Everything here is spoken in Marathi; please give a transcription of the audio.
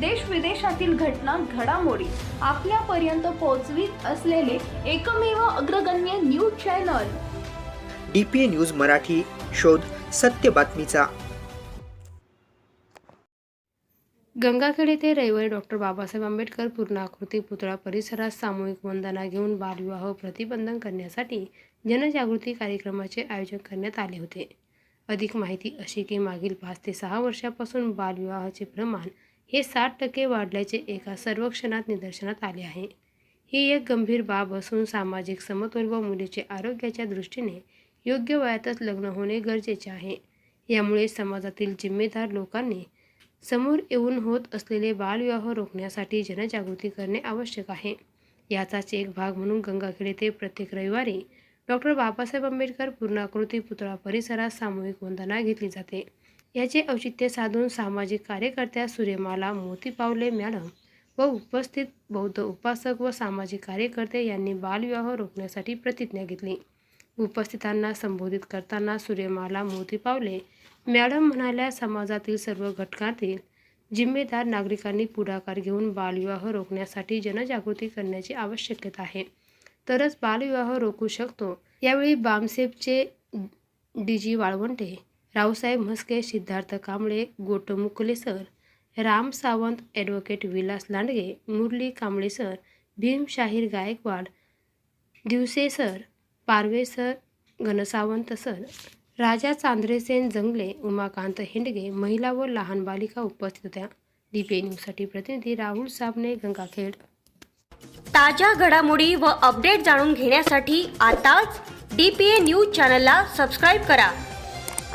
देश विदेशातील घटना घडामोडी आपल्यापर्यंत पोहोचवीत असलेले एकमेव अग्रगण्य news channel. D P A news Marathi शोध सत्य बातमीचा. गंगाखेड येथे रविवारी डॉक्टर बाबासाहेब आंबेडकर पूर्णाकृती पुतळा परिसरात सामूहिक वंदना घेऊन बालविवाह प्रतिबंधन करण्यासाठी जनजागृती कार्यक्रमाचे आयोजन करण्यात आले होते. अधिक माहिती अशी की मागील पाच ते सहा वर्षापासून बालविवाहाचे प्रमाण हे साठ टक्के वाढल्याचे एका सर्वेक्षणात निदर्शनात आले आहे. ही एक गंभीर बाब असून सामाजिक समतोल व मुलीचे आरोग्याच्या दृष्टीने योग्य वयातच लग्न होणे गरजेचे आहे. यामुळे समाजातील जिम्मेदार लोकांनी समोर येऊन होत असलेले बालविवाह रोखण्यासाठी जनजागृती करणे आवश्यक आहे. याचाच एक भाग म्हणून गंगाखेड येथे प्रत्येक रविवारी डॉक्टर बाबासाहेब आंबेडकर पूर्णाकृती पुतळा परिसरात सामूहिक वंदना घेतली जाते. याचे औचित्य साधून सामाजिक कार्यकर्त्या सूर्यमाला मोती पावले मॅडम. व उपस्थित बौद्ध उपासक व सामाजिक कार्यकर्ते यांनी बालविवाह रोखण्यासाठी प्रतिज्ञा घेतली. उपस्थितांना संबोधित करताना सूर्यमाला मोती पावले. मॅडम म्हणाल्या समाजातील सर्व घटकातील जिम्मेदार नागरिकांनी पुढाकार घेऊन बालविवाह रोखण्यासाठी जनजागृती करण्याची आवश्यकता आहे. तरच बालविवाह रोखू शकतो. यावेळी बामसेफचे D G Walwante Raosaheb Mhaske Siddharth Kamble Gotmukle sir Ram Sawant advocate Vilas Landge Murli Kamble sir Bhimshahir Gaikwad Divase sir Parve sir Ghansawant sir Raja Chandrasen Jangle Umakant Hendge महिला व लहान बालिका उपस्थित होत्या. डी न्यूजसाठी प्रतिनिधी राहुल साबणे गंगाखेड. ताज्या घडामोडी व अपडेट जाणून घेण्यासाठी आताच डी न्यूज चॅनलला सबस्क्राईब करा.